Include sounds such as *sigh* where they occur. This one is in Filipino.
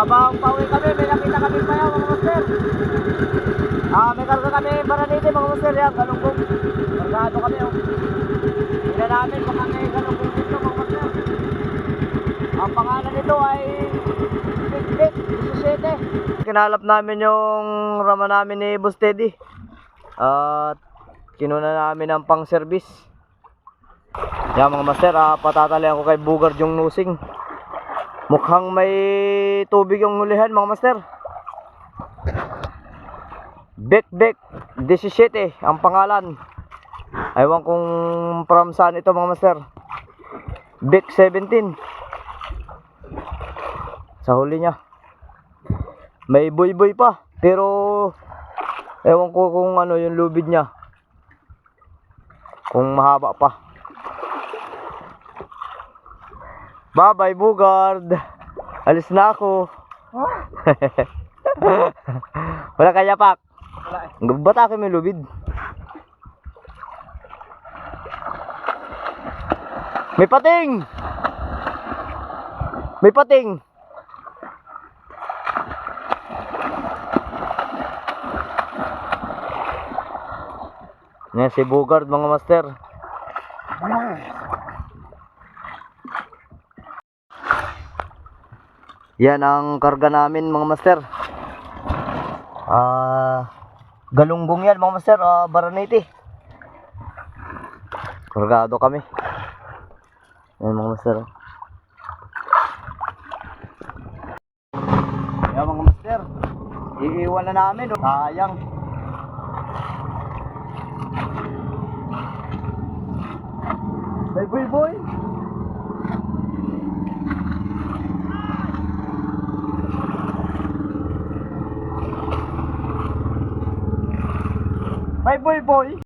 Habang pauwi kami, may nakita kami pa yan mga master. Ah, may karga kami baranite mga master yan, galunggong. Kargado kami oh. Hindi namin baka may galunggong dito mga master. Ang pangalan nito ay Big Big 17. Kinalap namin yung rama namin ni Boss Teddy. At kinuna namin ang pang service. Yan mga master, ah, patatalian ko kay Bugard yung nusing. Mukhang may tubig yung hulihan mga master. Bek Bek 17 ang pangalan. Aywan kung from saan ito mga master. Bek 17. Sa huli niya. May boy boy pa. Pero ewan ko kung ano yung lubid niya. Kung mahaba pa. Bye-bye, Bugard. Alis na ako. *laughs* Wala kaya pak. Wala eh. Bata ka may lubid. May pating! May pating! Yan si Bugard mga master. Yan ang karga namin mga master. Ah, galunggong yan mga master, ah, baranete. Kargado kami. Yan mga master. oh. Yan mga master. Iiwan na namin. Oh. Sayang. Hey boy boy. Bye boy boy.